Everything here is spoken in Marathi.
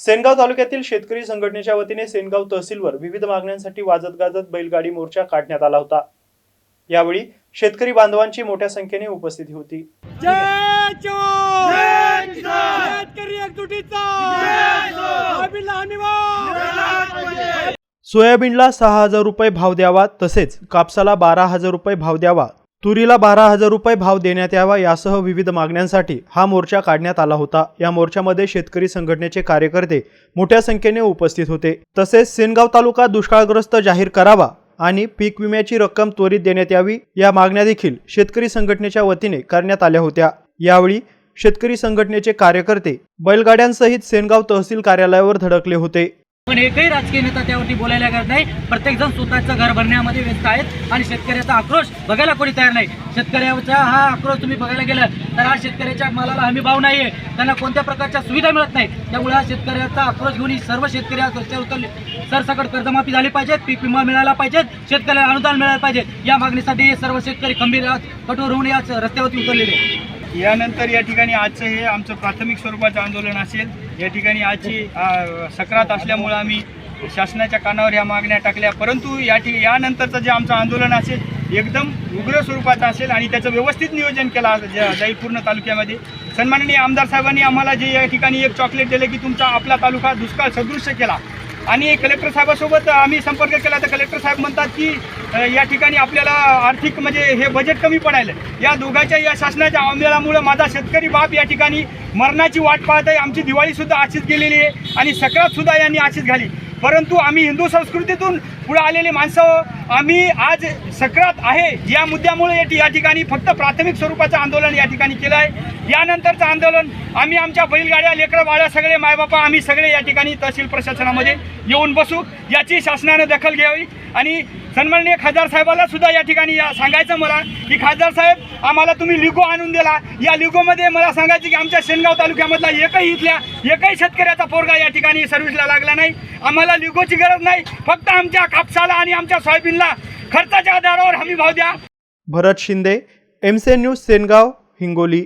सेनगाव तालुक्यातील शेतकरी संघटनेच्या वतीने सेनगाव तहसीलवर विविध मागण्यांसाठी वाजत गाजत बैलगाडी मोर्चा काढण्यात आला होता. यावेळी शेतकरी बांधवांची मोठ्या संख्येने उपस्थिती होती. सोयाबीनला सहा हजार रुपये भाव द्यावा तसेच कापसाला बारा हजार रुपये भाव द्यावा तुरीला बारा हजार रुपये भाव देण्यात यावा यासह विविध मागण्यांसाठी हा मोर्चा काढण्यात आला होता. या मोर्चामध्ये शेतकरी संघटनेचे कार्यकर्ते मोठ्या संख्येने उपस्थित होते. तसेच सेनगाव तालुका दुष्काळग्रस्त जाहीर करावा आणि पीक विम्याची रक्कम त्वरित देण्यात यावी या मागण्या देखील शेतकरी संघटनेच्या वतीने करण्यात आल्या होत्या. यावेळी शेतकरी संघटनेचे कार्यकर्ते बैलगाड्यांसहित सेनगाव तहसील कार्यालयावर धडकले होते. पण एकही राजकीय नेता त्यावरती बोलायला गरज नाही. प्रत्येकजण स्वतःचं घर भरण्यामध्ये व्यस्त आहेत आणि शेतकऱ्याचा आक्रोश बघायला कोणी तयार नाही. शेतकऱ्याचा हा आक्रोश तुम्ही बघायला गेलं तर हा शेतकऱ्याच्या मालाला हमी भाव नाहीये. त्यांना कोणत्या प्रकारच्या सुविधा मिळत नाही त्यामुळे हा शेतकऱ्याचा आक्रोश घेऊन ही सर्व शेतकरी आज रस्त्यावर उतरले. सरसकट कर्जमाफी झाली पाहिजेत पीक विमा मिळाला पाहिजेत शेतकऱ्याला अनुदान मिळालं पाहिजे या मागणीसाठी सर्व शेतकरी खंबीर आज कठोर होऊन या रस्त्यावरती उतरलेले आहेत. यानंतर या ठिकाणी आजचं हे आमचं प्राथमिक स्वरूपाचं आंदोलन असेल. या ठिकाणी आजची सक्रात असल्यामुळं आम्ही शासनाच्या कानावर या मागण्या टाकल्या. परंतु या ठिक यानंतरचं जे आमचं आंदोलन असेल एकदम उग्र स्वरूपाचं असेल आणि त्याचं व्यवस्थित नियोजन केलं जाईल पूर्ण तालुक्यामध्ये. सन्माननीय आमदार साहेबांनी आम्हाला जे या ठिकाणी एक चॉकलेट दिलं की तुमचा आपला तालुका दुष्काळ सदृश्य केला. आणि कलेक्टर साहेबासोबत आम्ही संपर्क केला. तर कलेक्टर साहेब म्हणतात की या ठिकाणी आपल्याला आर्थिक म्हणजे हे बजेट कमी पडायलं या दोघांच्या या शासनाच्या आंदोलनामुळे माझा शेतकरी बाप या ठिकाणी मरणाची वाट पाहत आहे. आमची दिवाळीसुद्धा अशीच गेलेली आहे आणि सक्रात यांनी अशीच घाली. परंतु आम्ही हिंदू संस्कृतीतून पुढे आलेले माणसं आम्ही आज सक्रात आहे. या मुद्द्यामुळे या या ठिकाणी फक्त प्राथमिक स्वरूपाचं आंदोलन या ठिकाणी केलं आहे. यानंतरचं आंदोलन आम्ही आमच्या बैलगाड्या लेकरं बाळ्या सगळे मायबापा आम्ही सगळे या ठिकाणी तहसील प्रशासनामध्ये येऊन बसू. याची शासनानं दखल घ्यावी. आणि सन्माननीय खासदार साहेबाला सुद्धा या ठिकाणी या सांगायचं मला की खासदार साहेब आम्हाला तुम्ही लिगो आणून दिला. या लिगोमध्ये मला सांगायचं की आमच्या शेनगाव तालुक्यामधला एकही इथल्या एकही शेतकऱ्याचा पोरगा या ठिकाणी सर्व्हिसला लागला नाही. आम्हाला लिगोची गरज नाही. फक्त आमच्या कापसाला आणि आमच्या सोयाबीनला खर्चाच्या आधारावर हमी भाव द्या. भरत शिंदे एमसे न्यूज सेनगाव हिंगोली.